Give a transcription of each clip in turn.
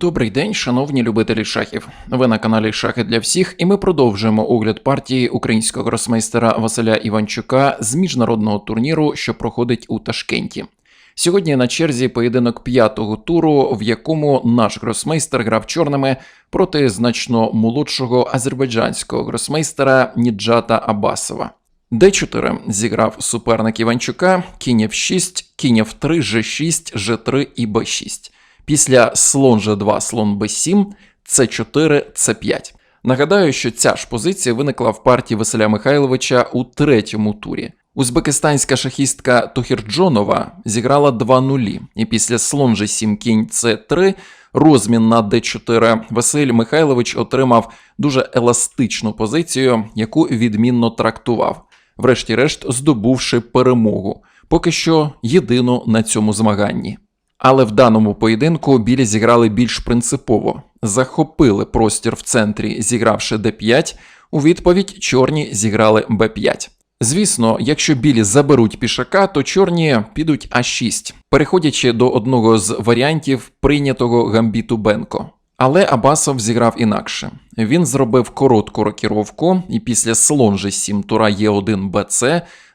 Добрий день, шановні любителі шахів. Ви на каналі Шахи для всіх, і ми продовжуємо огляд партії українського гросмейстера Василя Іванчука з міжнародного турніру, що проходить у Ташкенті. Сьогодні на черзі поєдинок п'ятого туру, в якому наш гросмейстер грав чорними проти значно молодшого азербайджанського гросмейстера Ніджата Абасова. Д4 зіграв суперник Іванчука, кінь F6, кінь F3, G6, G3 і B6. Після слон G2, слон B7, C4, C5. Нагадаю, що ця ж позиція виникла в партії Василя Михайловича у третьому турі. Узбекистанська шахістка Тохірджонова зіграла 2 нулі, і після слон G7, кінь C3, розмін на D4 Василь Михайлович отримав дуже еластичну позицію, яку відмінно трактував, врешті-решт здобувши перемогу, поки що єдину на цьому змаганні. Але в даному поєдинку білі зіграли більш принципово, захопили простір в центрі, зігравши d5, у відповідь чорні зіграли b5. Звісно, якщо білі заберуть пішака, то чорні підуть А6, переходячи до одного з варіантів прийнятого гамбіту Бенко. Але Абасов зіграв інакше. Він зробив коротку рокіровку і після слон G7 тура Е1 БЦ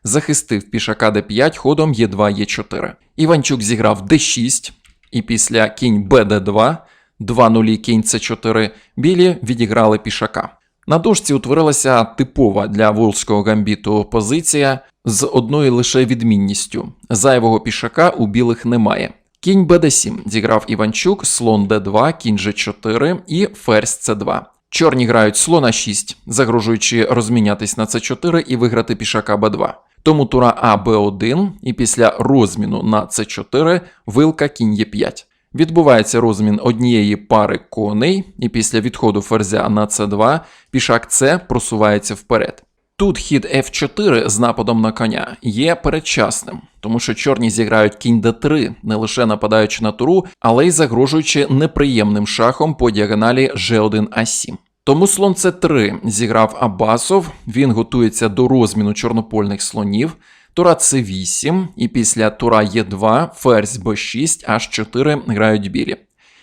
захистив пішака d5 ходом Е2 Е4. Іванчук зіграв d6, і після кінь БД2, 2 нулі кінь С4, білі відіграли пішака. На дошці утворилася типова для волжського гамбіту позиція з одною лише відмінністю: зайвого пішака у білих немає. Кінь БД7 зіграв Іванчук, слон Д2, кінь Ж4 і ферзь С2. Чорні грають слона 6, загрожуючи розмінятись на С4 і виграти пішака Б2. Тому тура А Б1 і після розміну на С4 вилка кінь Е5. Відбувається розмін однієї пари коней, і після відходу ферзя на С2 пішак С просувається вперед. Тут хід F4 з нападом на коня є передчасним, тому що чорні зіграють кінь d3, не лише нападаючи на туру, але й загрожуючи неприємним шахом по діагоналі G1A7. Тому слон c3 зіграв Абасов, він готується до розміну чорнопольних слонів. Тура c8, і після тура Е2, ферзь b6, h4 грають білі.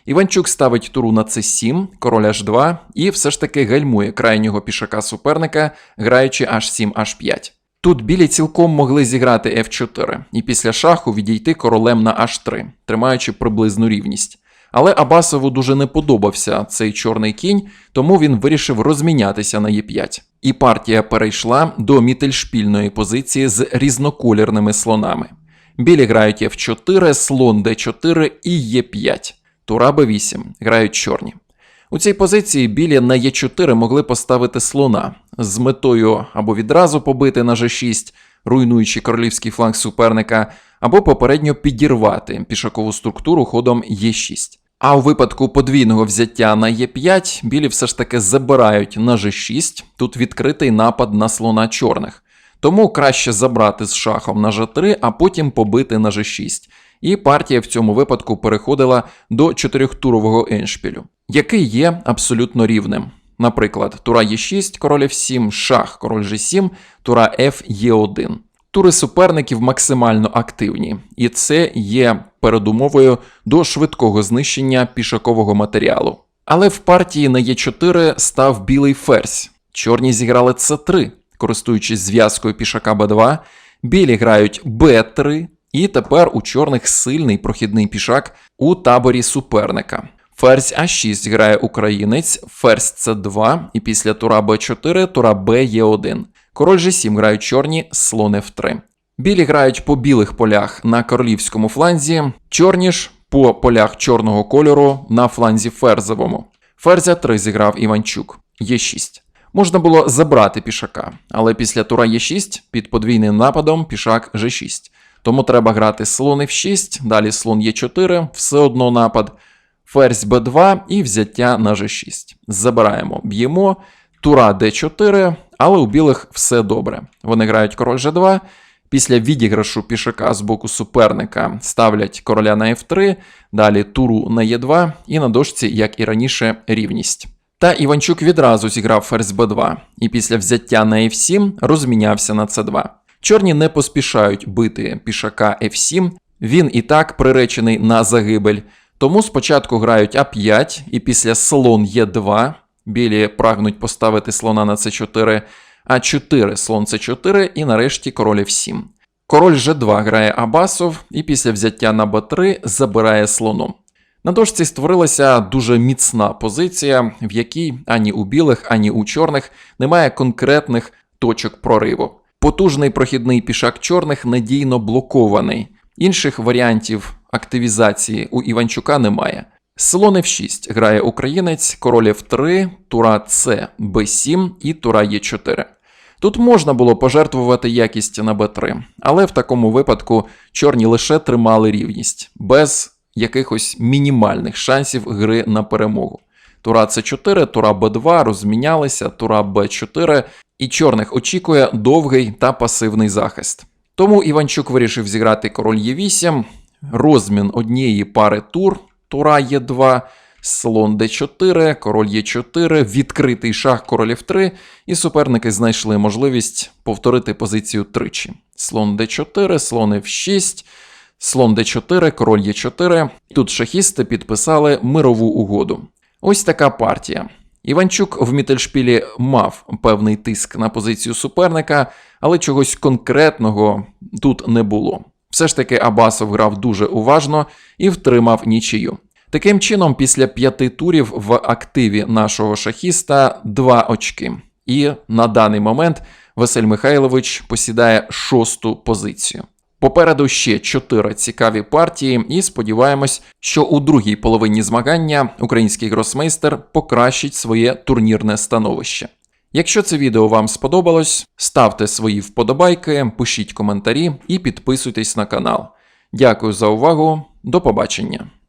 Іванчук ставить туру на c7, король h2 і все ж таки гальмує крайнього пішака суперника, граючи h7, h5. Тут білі цілком могли зіграти f4 і після шаху відійти королем на h3, тримаючи приблизну рівність. Але Абасову дуже не подобався цей чорний кінь, тому він вирішив розмінятися на Е5. І партія перейшла до мітельшпільної позиції з різноколірними слонами. Білі грають F4, слон D4 і Е5. Тура Б8 грають чорні. У цій позиції білі на Е4 могли поставити слона з метою або відразу побити на G6, руйнуючи королівський фланг суперника, або попередньо підірвати пішакову структуру ходом Е6. А у випадку подвійного взяття на Е5 білі все ж таки забирають на G6, тут відкритий напад на слона чорних. Тому краще забрати з шахом на G3, а потім побити на G6. І партія в цьому випадку переходила до чотирьохтурового еншпілю, який є абсолютно рівним. Наприклад, тура Е6, король F7, шах, король G7, тура F Е1. Тури суперників максимально активні, і це є передумовою до швидкого знищення пішакового матеріалу. Але в партії на Е4 став білий ферзь. Чорні зіграли С3, користуючись зв'язкою пішака Б2, білі грають Б3, і тепер у чорних сильний прохідний пішак у таборі суперника. Ферзь А6 грає українець, ферзь С2, і після тура Б4 тура Б Е1. Король G7 грають чорні, слон F3. Білі грають по білих полях на королівському фланзі, чорні ж по полях чорного кольору на фланзі ферзовому. Ферзя 3 зіграв Іванчук, Е6. Можна було забрати пішака, але після тура Е6 під подвійним нападом пішак G6. Тому треба грати слон F6, далі слон Е4, все одно напад, ферзь Б2 і взяття на G6. Забираємо, б'ємо, тура d4, але у білих все добре. Вони грають король G2. Після відіграшу пішака з боку суперника ставлять короля на F3, далі туру на Е2 і на дошці, як і раніше, рівність. Та Іванчук відразу зіграв ферзь Б2, і після взяття на F7 розмінявся на С2. Чорні не поспішають бити пішака F7, він і так приречений на загибель, Тому спочатку грають А5 і після слон Е2. Білі прагнуть поставити слона на С4, А4, слон С4 і нарешті король F7. Король G2 грає Абасов і після взяття на Б3 забирає слоном. На дошці створилася дуже міцна позиція, в якій ані у білих, ані у чорних немає конкретних точок прориву. Потужний прохідний пішак чорних надійно блокований. Інших варіантів активізації у Іванчука немає. Слон F6 грає українець, король F3, тура С, Б7 і тура Е4. Тут можна було пожертвувати якість на Б3, але в такому випадку чорні лише тримали рівність, без якихось мінімальних шансів гри на перемогу. Тура С4, тура Б2 розмінялися, тура Б4, і чорних очікує довгий та пасивний захист. Тому Іванчук вирішив зіграти король Е8, розмін однієї пари тур, тура Е2, слон Д4, король Е4, відкритий шах король F3, і суперники знайшли можливість повторити позицію тричі. Слон Д4, слон F6, слон Д4, король Е4. Тут шахісти підписали мирову угоду. Ось така партія. Іванчук в Мітельшпілі мав певний тиск на позицію суперника, але чогось конкретного тут не було. Все ж таки Абасов грав дуже уважно і втримав нічию. Таким чином, після п'яти турів в активі нашого шахіста два очки. І на даний момент Василь Михайлович посідає шосту позицію. Попереду ще чотири цікаві партії, і сподіваємось, що у другій половині змагання український гросмейстер покращить своє турнірне становище. Якщо це відео вам сподобалось, ставте свої вподобайки, пишіть коментарі і підписуйтесь на канал. Дякую за увагу, до побачення!